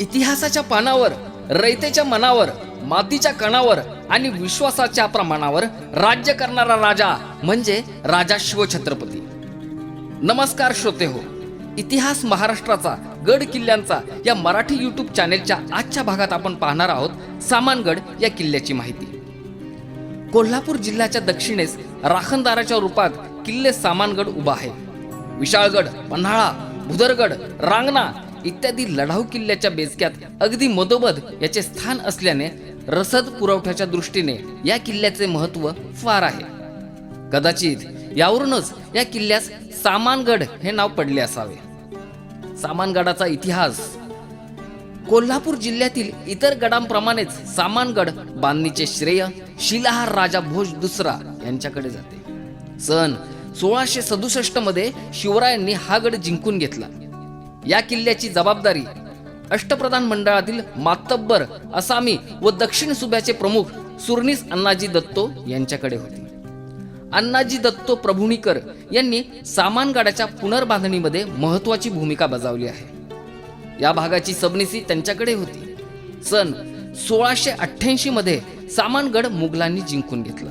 इतिहासाच्या पानावर रयतेच्या मनावर मातीच्या कणावर आणि विश्वासाच्या प्रमाणावर राज्य करणारा राजा म्हणजे राजा शिवछत्रपती. नमस्कार श्रोते हो इतिहास महाराष्ट्राचा गड किल्ल्यांचा या मराठी युट्यूब चॅनेलच्या आजच्या भागात आपण पाहणार आहोत सामानगड या किल्ल्याची माहिती. कोल्हापूर जिल्ह्याच्या दक्षिणेस राखणदाराच्या रूपात किल्ले सामानगड उभा आहे. विशाळगड पन्हाळा भुदरगड रांगणा इत्यादी लढाऊ किल्ल्याच्या बेसक्यात अगदी मधोमध याचे स्थान असल्याने रसद पुरवठ्याच्या दृष्टीने या किल्ल्याचे महत्त्व फार आहे. कदाचित यावरूनच या किल्ल्यास सामानगड हे नाव पडले असावे. सामानगडाचा इतिहास. कोल्हापूर जिल्ह्यातील इतर गडांप्रमाणेच सामानगड बांधणीचे श्रेय शिलाहार राजा भोज दुसरा यांच्याकडे जाते. सन सोळाशे सदुसष्टमध्ये शिवरायांनी हा गड जिंकून घेतला. या किल्ल्याची जबाबदारी अष्टप्रधान मंडळातील मातब्बर असामी व दक्षिण सुब्याचे प्रमुख सुरनीस अण्णाजी दत्तो यांच्याकडे होते. अण्णाजी दत्तो प्रभुणीकर यांनी सामानगडाच्या पुनर्बांधणीमध्ये महत्वाची भूमिका बजावली आहे. या भागाची सबनिसी त्यांच्याकडे होती. सन सोळाशे अठ्ठ्याऐंशी मध्ये सामानगड मुघलांनी जिंकून घेतला.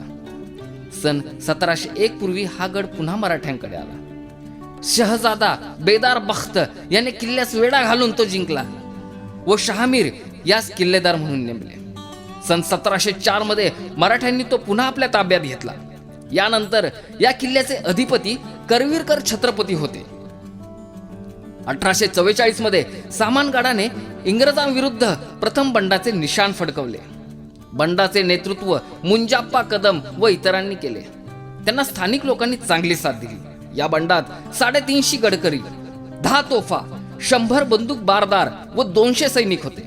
सन सतराशे एक पूर्वी हा गड पुन्हा मराठ्यांकडे आला. शहजादा बेदार बख्त याने किल्ल्यास वेढा घालून तो जिंकला. व शहामीर यास किल्लेदार म्हणून नेमले. सन सतराशे चारमध्ये मराठ्यांनी तो पुन्हा आपल्या ताब्यात घेतला. यानंतर या किल्ल्याचे अधिपती करवीरकर छत्रपती होते. अठराशे चव्वेचाळीसमध्ये सामानगडाने इंग्रजांविरुद्ध प्रथम बंडाचे निशाण फडकवले. बंडाचे नेतृत्व मुंजाप्पा कदम व इतरांनी केले. त्यांना स्थानिक लोकांनी चांगली साथ दिली. या बंडात साडेतीनशे गडकरी दहा तोफा शंभर बंदूक बारदार व दोनशे सैनिक होते.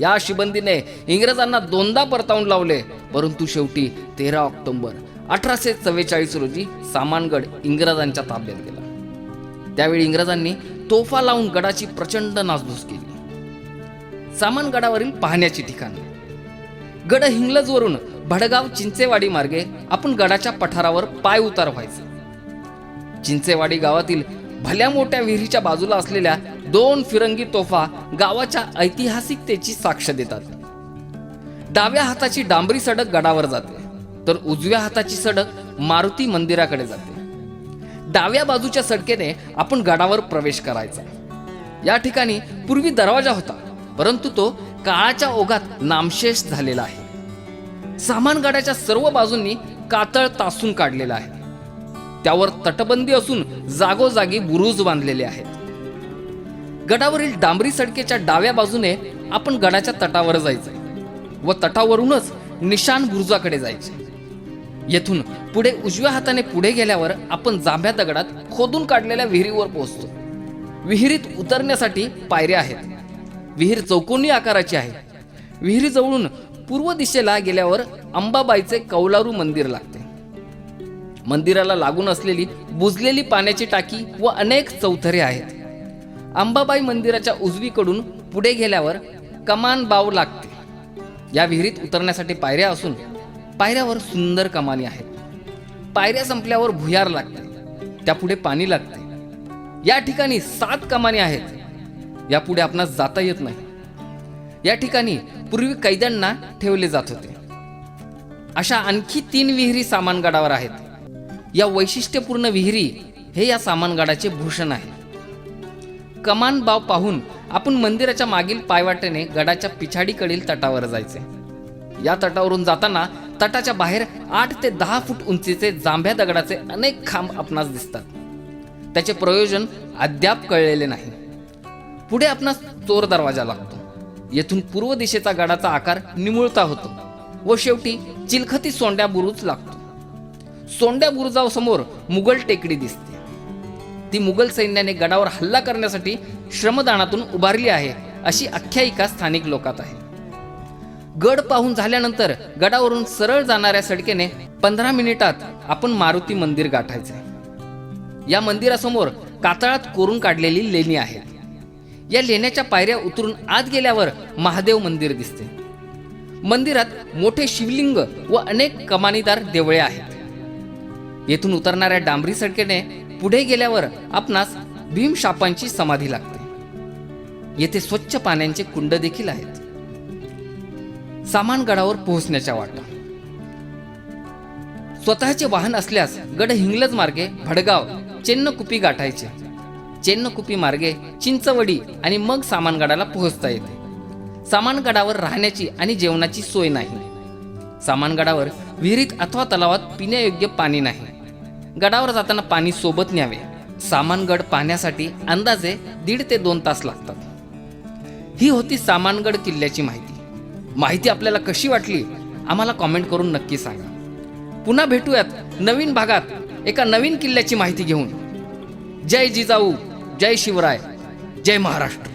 या शिबंदीने इंग्रजांना दोनदा परतावून लावले परंतु शेवटी तेरा ऑक्टोबर अठराशे चव्वेचाळीस रोजी सामानगड इंग्रजांच्या ताब्यात गेला. त्यावेळी इंग्रजांनी तोफा लावून गडाची प्रचंड नासधूस केली. सामानगडावरील पाहण्याची ठिकाणे. गड हिंगलजवरून भडगाव चिंचेवाडी मार्गे आपण गडाच्या पठारावर पाय उतार व्हायचे चिंचेवाडी गावातील भल्या मोठ्या विहिरीच्या बाजूला असलेल्या दोन फिरंगी तोफा गावाच्या ऐतिहासिकतेची साक्ष देतात. डाव्या हाताची डांबरी सडक गडावर जाते तर उजव्या हाताची सडक मारुती मंदिराकडे जाते. डाव्या बाजूच्या सडकेने आपण गडावर प्रवेश करायचा. या ठिकाणी पूर्वी दरवाजा होता परंतु तो काळाच्या ओघात नामशेष झालेला आहे. सामान गडाच्या सर्व बाजूंनी कातळ तासून काढलेला आहे. त्यावर तटबंदी असून जागोजागी बुरुज बांधलेले आहेत. गडावरील डांबरी सडकेच्या डाव्या बाजूने आपण गडाच्या तटावर जायचंय व तटावरूनच निशान बुरुजाकडे जायचे येथून पुढे उजव्या हाताने पुढे गेल्यावर आपण जांभ्या दगडात खोदून काढलेल्या विहिरीवर पोहोचतो. विहिरीत उतरण्यासाठी पायऱ्या आहेत. विहीर चौकोनी आकाराची आहे. विहिरीजवळून पूर्व दिशेला गेल्यावर अंबाबाईचे कौलारू मंदिर लागते. मंदिराला लागून असलेली बुजलेली पाण्याची टाकी व अनेक चौथरे आहेत. अंबाबाई मंदिराच्या उजवीकडून पुढे गेल्यावर कमान बाव लागते. या विहिरीत उतरण्यासाठी पायऱ्या असून पायऱ्यावर सुंदर कमानी आहेत. पायऱ्या संपल्यावर भुयार लागते. त्यापुढे पाणी लागते. या ठिकाणी सात कमानी आहेत. यापुढे आपणास जाता येत नाही. या ठिकाणी पूर्वी कैद्यांना ठेवले जात होते. अशा आणखी तीन विहिरी सामानगडावर आहेत. या वैशिष्ट्यपूर्ण विहिरी हे या सामानगडाचे भूषण आहे. कमान बाव पाहून आपण मंदिराच्या मागील पायवाटेने गडाच्या पिछाडीकडील तटावर जायचे. या तटावरून जाताना तटाच्या बाहेर आठ ते दहा फूट उंचीचे जांभ्या दगडाचे अनेक खांब आपणास दिसतात. त्याचे प्रयोजन अद्याप कळलेले नाही. पुढे आपणास चोर दरवाजा लागतो. येथून पूर्व दिशेचा गडाचा आकार निमुळता होतो व शेवटी चिलखती सोंड्या बुरूच लागतो. सोंड्या बुरुजासमोर मुघल टेकडी दिसते. ती मुघल सैन्याने गडावर हल्ला करण्यासाठी श्रमदानातून उभारली आहे अशी आख्यायिका स्थानिक लोकात आहे. गड पाहून झाल्यानंतर गडावरून सरळ जाणाऱ्या सडकेने पंधरा मिनिटात आपण मारुती मंदिर गाठायचं. या मंदिरासमोर कातळात कोरून काढलेली लेणी आहे या लेण्याच्या पायऱ्या उतरून आत गेल्यावर महादेव मंदिर दिसते. मंदिरात मोठे शिवलिंग व अनेक कमानीदार देवळे आहेत. येथून उतरणाऱ्या डांबरी सडकेने पुढे गेल्यावर आपणास भीमशापांची समाधी लागते. येथे स्वच्छ पाण्याचे कुंड देखील आहेत. सामानगडावर पोहोचण्याच्या वाटा. स्वतःचे वाहन असल्यास गड हिंगलज मार्गे भडगाव चेन्नकुपी गाठायचे. चेन्नकुपी मार्गे चिंचवडी आणि मग सामानगडाला पोहोचता येते. सामानगडावर राहण्याची आणि जेवणाची सोय नाही. सामानगडावर विहिरीत अथवा तलावात पिण्यायोग्य पाणी नाही. गडावर जाताना पाणी सोबत न्यावे. सामानगड पाहण्यासाठी अंदाजे दीड ते दोन तास लागतात. ही होती सामानगड किल्ल्याची माहिती. माहिती आपल्याला कशी वाटली? आम्हाला कॉमेंट करून नक्की सांगा. पुन्हा भेटूयात नवीन भागात एका नवीन किल्ल्याची माहिती घेऊन. जय जिजाऊ जय शिवराय जय महाराष्ट्र.